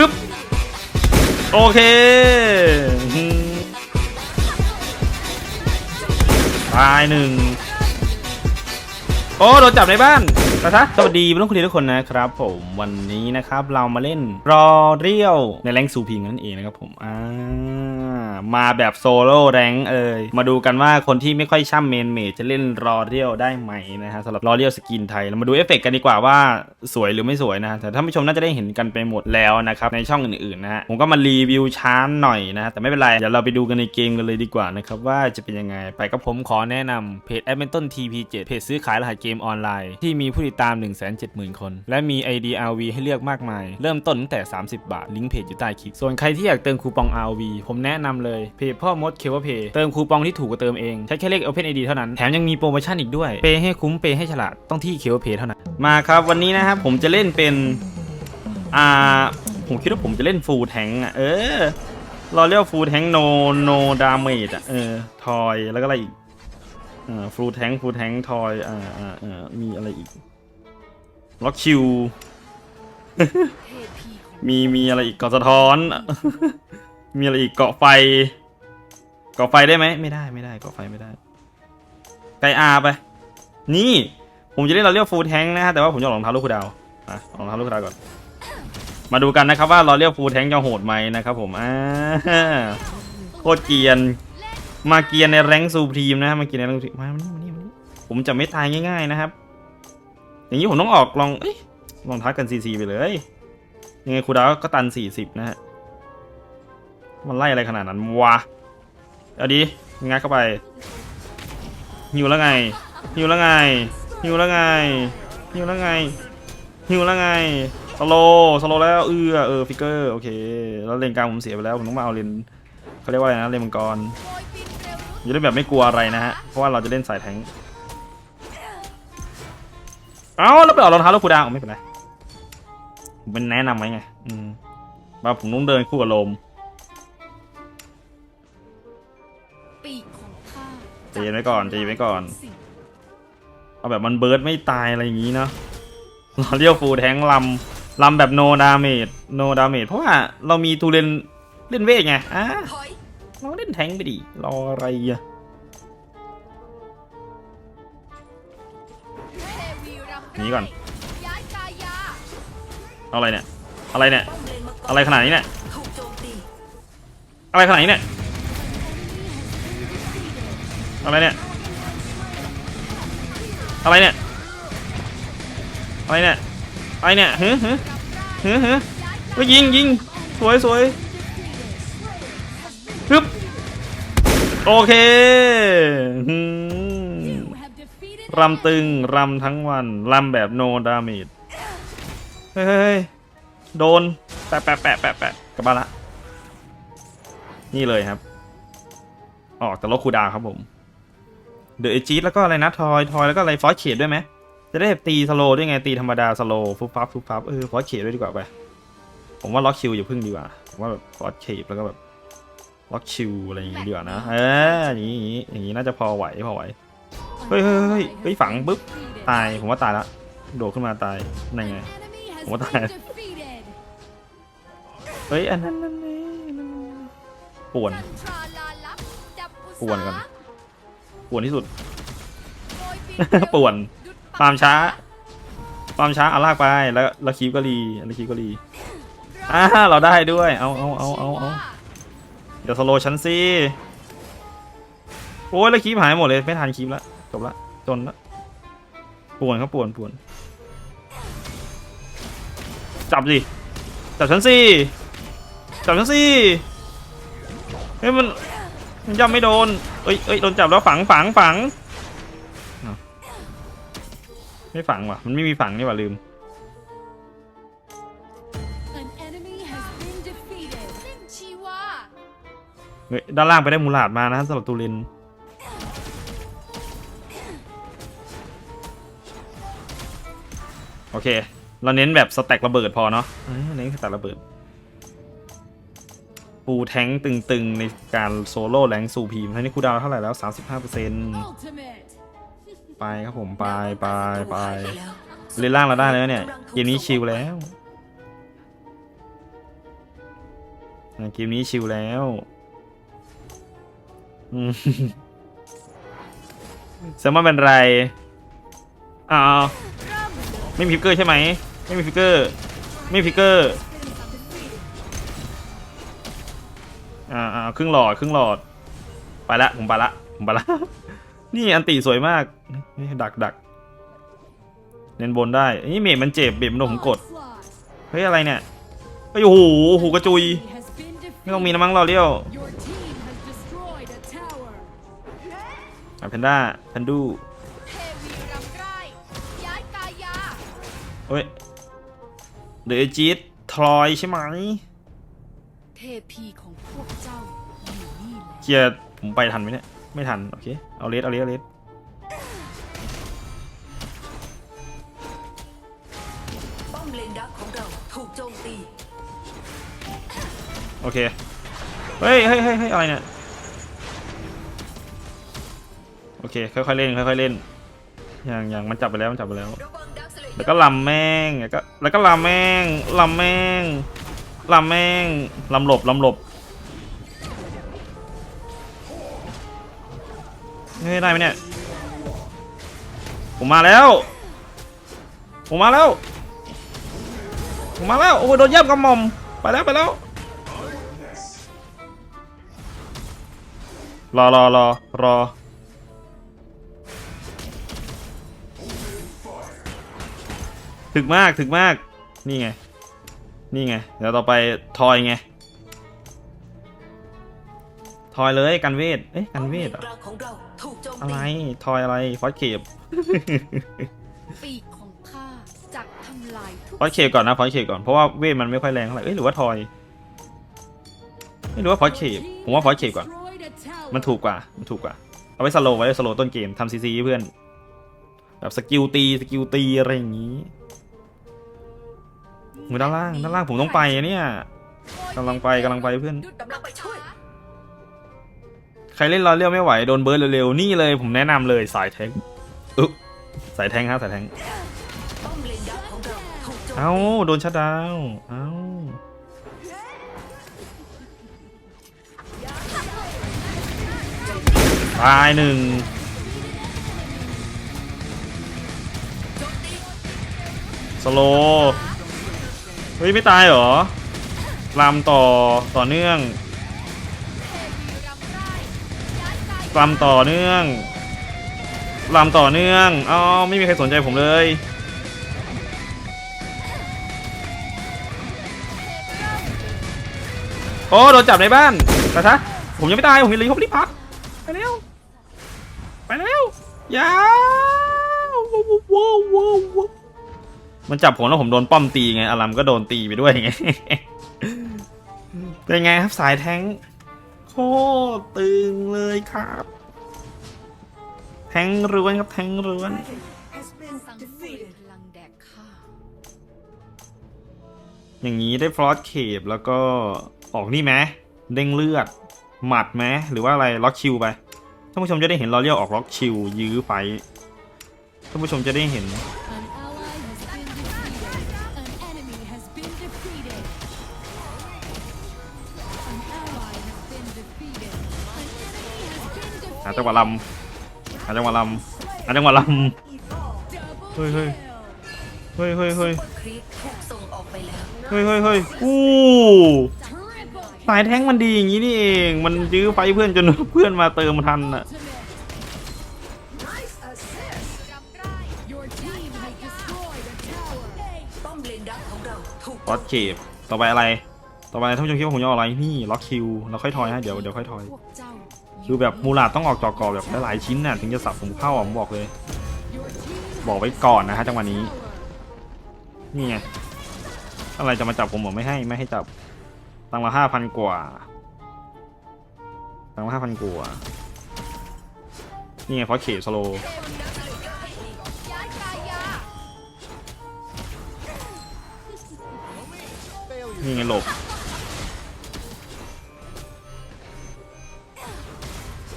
ฮึบโอเคตายหนึ่งโอ้โดนจับในบ้านไปซะสวัสดีเพื่อนคุณทุกคนนะครับ ผมวันนี้นะครับเรามาเล่นรอเรียวในแรงสูพิงนั่นเองนะครับผมอ่า มาแบบโซโล่แรงเอ่ยมาดูกันว่าคนที่ไม่ค่อยช่ำเมนเมจจะเล่นรอเรียวได้ไหมนะฮะสำหรับรอเรียวสกินไทยเรามาดูเอฟเฟกต์กันดีกว่าว่าสวยหรือไม่สวยนะแต่ท่านผู้ชมน่าจะได้เห็นกันไปหมดแล้วนะครับในช่องอื่นๆนะฮะผมก็มารีวิวช้าหน่อยนะ แต่ไม่เป็นไรเดี๋ยวเราไปดูกันในเกมกันเลยดีกว่านะครับว่าจะเป็นยังไงไปกับผมขอแนะนำเพจ a d m i n t o n TP7 เพจซื้อขายรหัสเกมออนไลน์ที่มีผู้ติดตาม 170,000 คน และมี ID RV ให้เลือกมากมาย เริ่มต้นตั้งแต่ 30 บาทลิงก์เพจอยู่ใต้คลิปส่วนใครที่อยากเติมคูปอง RV ผมแนะนำเลยเพจพ่อมดเคเวเพย์เติมคูปองที่ถูกกว่าเติมเองใช้แค่เลข Open ID เท่านั้น แถมยังมีโปรโมชั่นอีกด้วยเปย์ให้คุ้มเปย์ให้ฉลาดต้องที่เคเวเพย์เท่านั้นมาครับวันนี้นะครับผมจะเล่นเป็นอ่าผมคิดว่าผมจะเล่นฟูลแทงอะเออเราเรียกฟูลแทงโนโนดาเมจอะเออทอยแล้วก็อะไรอีกอ่าฟูลแทงฟูลแทงทอยอ่าอ่าอ่ามีอะไรอีกล็อกคิวมีมีอะไรอีกกาะสะท้อน มีอะไรอีกเกาะไฟ เกาะไฟได้ไหมไม่ได้ไม่ได้เกาะไฟไม่ได้ไกอาไป นี่ ผมจะเล่นเราเรียกฟูลแทงนะฮะแต่ว่าผมจะเอารองเท้าลูกคูดาวอะเอารองเท้าลูกคูดาวก่อน มาดูกันนะครับว่าเราเรียกฟูลแทงจะโหดไหมนะครับผมอ่าโคตรเกรียน มาเกรียนในแรงค์ซูพรีมนะมาเกรียนในแรงค์ซูพรีมมามานี่มานี่มานี่ผมจะไม่ตายง่ายๆนะครับ อย่างนี้ผมต้องออกลองเอ้ยลองทักกันซีซีไปเลยยังไงครูดาวก็ตันสี่สิบนะฮะ มันไล่อะไรขนาดนั้นวะเอาดีงัดเข้าไปหิวแล้วไงหิวแล้วไงหิวแล้วไงหิวแล้วไงหิวแล้วไงสโลสโลแล้วเออเออฟิกเกอร์โอเคแล้วเลนกลางผมเสียไปแล้วผมต้องมาเอาเลนเขาเรียกว่าอะไรนะเลนมังกรจะได้แบบไม่กลัวอะไรนะฮะเพราะว่าเราจะเล่นสายแทงเอ้าแล้วไปออกรองเท้าแล้วคูดาวไม่เป็นไรผมเป็นแนะนำไว้ไงอืมว่าผมต้องเดินคู่กับลม ใจเย็นไว้ก่อนใจเย็นไว้ก่อน เอาแบบมันเบิร์ดไม่ตายอะไรอย่างนี้เนาะเราเรียกฟูลแทงค์ลำลำแบบโนดาเมจโนดาเมจเพราะว่าเรามีทูเล่นเล่นเวทไงอะถอยเราเล่นแทงค์ไปดิรออะไรอะเทวีรำหนีก่อนย้ายกายาเอาอะไรเนี่ย อะไรเนี่ยป้อมเลนมังกรอะไรขนาดนี้เนี่ยถูกโจมตีอะไรขนาดนี้เนี่ย อะไรเนี่ย อะไรเนี่ย อะไรเนี่ย อะไรเนี่ยฮึฮึฮึฮึก็ยิงยิงสวยสวยฮึบโอเคหืมรำตึง รำทั้งวัน รำแบบโนดาเมจเฮ้ยเฮ้ยเฮ้ย โดน แปะแปะแปะแปะแปะกลับบ้านละ นี่เลยครับ ออกแต่ลบคูดาวครับผม เดอะเอจีแล้วก็อะไรนะทอยทอยแล้วก็อะไรฟอสเขดด้วยไหมจะได้ตีสโลด้วยไงตีธรรมดาสโลฟุบฟับฟุบฟับเออฟอสเขดด้วยดีกว่าไปผมว่าล็อกคิวอย่าพึ่งดีกว่าผมว่าแบบฟอสเขดแล้วก็แบบล็อกคิวอะไรอย่างงี้ดีกว่านะเอออย่างงี้อย่างงี้อย่างงี้น่าจะพอไหวพอไหวเฮ้ยเฮ้ยเฮ้ยเฮ้ยฝังปุ๊บตายผมว่าตายละโดดขึ้นมาตายนั่นไงผมว่าตายเฮ้ยอันนั้นนั่นนี่นั่นป่วนป่วนก่อน ป่วนที่สุด ป่วนฟาร์มช้าฟาร์มช้าเอาลากไปแล้วแล้วคีบก็รีแล้วคีบก็รีอ่าเราได้ด้วย เอาเอาเอาเอาเอาเดี๋ยวสโลว์ฉันสิโอ้ยแล้วคีบหายหมดเลยไม่ทันคีบละจบละจนละป่วนครับป่วนป่วน จับสิจับฉันสิจับฉันสิเฮ้ยมันมันย่ำไม่โดน เอ้ยเอ้ยโดนจับแล้วฝังฝังฝังอ้าวไม่ฝังว่ะ มันไม่มีฝังนี่ว่ะลืมสิ้นชีวาเฮ้ยด้านล่างไปได้มูลาดมานะสำหรับตูริน โอเค เราเน้นแบบสแต็กระเบิดพอเนาะเออเน้นสแต็กระเบิด ปูแทงตึงๆ ในการโซโล่แรงสูพีมท่านี้คูดาวเท่าไหร่แล้ว 35%ไปครับผม ไปไปไปเล่นล่างเราได้แล้วเนี่ยเกมนี้ชิลแล้วเกมนี้ชิลแล้วอืมแซมมอนเป็นไรอ้าวไม่มีฟิกเกอร์ใช่ไหม ไม่มีฟิกเกอร์ ไม่มีฟิกเกอร์ อ่าอ่าครึ่งหลอดครึ่งหลอด ไปละผมไปละผมไปละ นี่อันตีสวยมากนี่ดักดักเน้นบนได้นี่เมดมันเจ็บเบดมันโดนผมกด เฮ้ยอะไรเนี่ยเฮ้ยโอ้โหโอ้โหกระจุย ไม่ต้องมีนะมั้งเราเรียวอะแพนด้าแพนดูเฮ้ยเดอะจีดทรอยใช่ไหม เทพีของพวกเจ้าอยู่นี่แหละเคลียร์ผมไปทันไหมเนี่ย ไม่ทัน โอเค เอาเลสเอาเลสเอาเลสป้อมเลนดักของเราถูกโจมตีโอเค เฮ้ยเฮ้ยเฮ้ยเฮ้ยอะไรเนี่ย โอเค ค่อยๆเล่น ค่อยๆเล่น อย่างอย่างมันจับไปแล้ว มันจับไปแล้ว ระวังดักสเลเยอร์ แล้วก็ลำแม่งแล้วก็แล้วก็ลำแม่งลำแม่ง ลำแม่งลำหลบลำหลบเฮ้ยได้ไหมเนี่ย ผมมาแล้ว ผมมาแล้ว ผมมาแล้ว โอ้โหโดนย่ำกระหม่อม ไปแล้วไปแล้ว รอรอรอรอถึกมากถึกมาก นี่ไง นี่ไง เดี๋ยวต่อไปทอยไง ทอยเลยกันเวท เอ๊ะกันเวทเหรป้อมลนกอะลางของเราถูกโจมอะไรตีทอยอะไรฟอสเคปปีกของข้าจักทำลายทุกฟอสเคปก่อนนะฟอสเคปก่อน เพราะว่าเวทมันไม่ค่อยแรงเท่าไหร่เอ้ยหรือว่าทอย ไม่รู้ว่าฟอสเคปผมว่าฟอสเคปก่อน มันถูกกว่า มันถูกกว่า เอาไว้สโลว์ไว้สโลว์ต้นเกมทำซีซีเพื่อน แบบสกิลตีสกิลตีอะไรอย่างนี้ มือด้านล่างด้านล่างผมต้องไปอะเนี่ยกำลังไปกำลังไปเพื่อน หยุดกำลังไปช่วย ใครเล่นรอเรียวไม่ไหวโดนเบิร์ดเร็วๆนี่เลยผมแนะนำเลยสายแทงอึ๊บสายแทงครับสายแทงป้อมเลนดักของเราถูกโจมตีเอ้าโดนชัดดาวน์เอ้าตายหนึ่งสโลว์ เฮ้ย ไม่ตายเหรอลำต่อต่อเนื่องเทวีรำไรย้ายกายาลำต่อเนื่องลำต่อเนื่องอ๋อไม่มีใครสนใจผมเลยโอ้โดนจับในบ้านกระทะผมยังไม่ตาย ผมยังเหลือผมรีบพักไปเร็ว ไปเร็วอยาวว้าวว้าวว้าวว้าว มันจับผมแล้วผมโดนป้อมตีไงอารัมก็โดนตีไปด้วยไง เป็นไงครับสายแทงค์โคตรตึงเลยครับ แทงค์ร้วนครับแทงค์ร้วนสังเวยพลังแดกข้าอย่างนี้ได้ฟลอสเคปแล้วก็ออกนี่ไหมเด้งเลือด หมัดไหมหรือว่าอะไรล็อกคิวไปท่านผู้ชมจะได้เห็นเราเรียกออกล็อกคิวยื้อไฟท่านผู้ชมจะได้เห็นาจังหวะลำหาจังหวะลำหาจังหวะล Double Ôi, ôi. kill. ำเฮ้ยเฮ้ยเฮ้ยซุปเปอร์ครีปถูกส่งออกไปแล้วเฮ้ยเฮ้ยเฮ้ยอู้ Triple สายแท้งมันดีอย่างนี้นี่เอง มันยื้อไฟเพื่อนจนเพื่อนมาเติมทันอะ ultimate. Your team has destroyed a tower. ป้อมเลนดักของเราถูกฟอสเคปต่อไปอะไร ต่อไปท่านผู้ชมคิดว่าผมจะเอาอะไรนี่ล็อกคิว แล้วค่อยทอยฮะ เดี๋ยวเดี๋ยวค่อยทอยพวกเจ้า คือแบบมูลาดต้องออกจอกรแบบหลายชิ้นน่ะถึงจะสับผมเข้าอะผมบอกเลย บอกไว้ก่อนนะฮะจังหวะนี้ นี่ไงอะไรจะมาจับผมบอกไม่ให้ไม่ให้จับตังค์ละห้าพันกว่าตังค์ละห้าพันกว่านี่ไงฟอสเคปสโลนี่ไงหลบ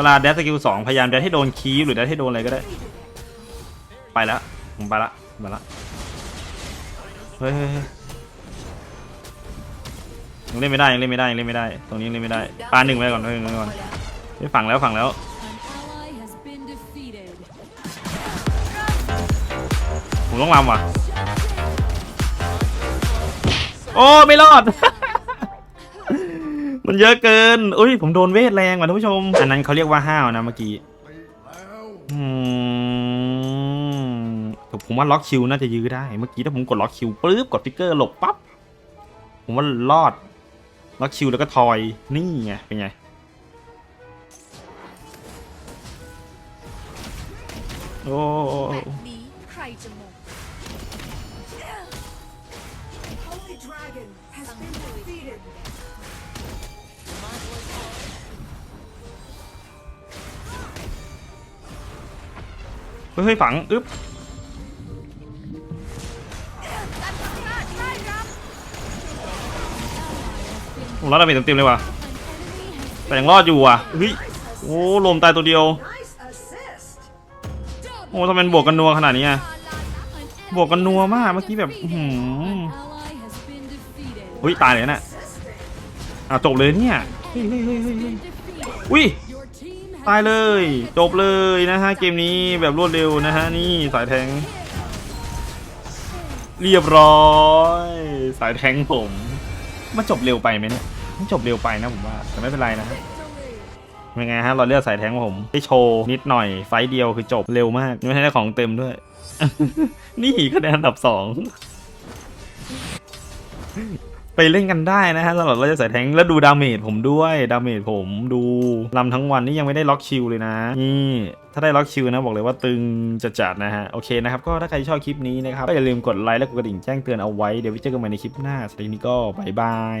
วลาแดสสกิลสองพยายามแดสให้โดนคีฟหรือแดสให้โดนอะไรก็ได้ ไปแล้วผมไปละไปละเฮ้ยเฮ้ยเฮ้ยยังเล่นไม่ได้ยังเล่นไม่ได้ยังเล่นไม่ได้ ตรงนี้ยังเล่นไม่ได้ปาหนึ่งไว้ก่อนปาหนึ่งไว้ก่อนไปฝั่งแล้วฝั่งแล้วผมต้องรำว่ะ โอ้ ไม่รอด มันเยอะเกินอุ้ยผมโดนเวทแรงว่ะท่านผู้ชม อันนั้นเขาเรียกว่าห้าวนะเมื่อกี้อืมแต่ผมว่าล็อกคิวน่าจะยื้อได้ เมื่อกี้ถ้าผมกดล็อกคิวปุ๊บกดฟิกเกอร์หลบปั๊บ ผมว่ารอด ล็อกคิวแล้วก็ทอย นี่ไง เป็นไง โอ้ใครจะ เฮ้ยฝังอึ๊บผมรอดดาเมจเต็มๆเลยว่ะแต่ยังรอดอยู่อะเฮ้ยโอ้ลมตายตัวเดียวโอ้ทำไมบวกกันนัวขนาดนี้อะบวกกันนัวมากเมื่อกี้แบบอื้อหือ An ally has been defeated. อุ้ยตายเลยน่ะอะจบเลยเนี่ยเฮ้ยเฮ้ยเฮ้ยเฮ้ยอุ้ย ตายเลย จบเลยนะฮะเกมนี้แบบรวดเร็วนะฮะนี่สายแทง เรียบร้อย สายแทงผมมันจบเร็วไปไหมเนี่ยมันจบเร็วไปนะผมว่าแต่ไม่เป็นไรนะฮะเป็นไงฮะเราเลือกสายแทงผมได้โชว์นิดหน่อยไฟเดียวคือจบเร็วมากยังไม่ได้ของเต็มด้วย นี่คะแนนอันดับสอง ไปเล่นกันได้นะฮะสำหรับเราจะใส่แทงแล้วดูดาเมจผมด้วยดาเมจผมดูลำทั้งวันนี่ยังไม่ได้ล็อกคิวเลยนะนี่ถ้าได้ล็อกคิวนะบอกเลยว่าตึงจะจัดนะฮะ โอเคนะครับ ก็ถ้าใครชอบคลิปนี้นะครับ ก็อย่าลืมกดไลค์และกดกระดิ่งแจ้งเตือนเอาไว้ เดี๋ยวไว้เจอกันใหม่ในคลิปหน้าสำหรับวันนี้ก็บายบาย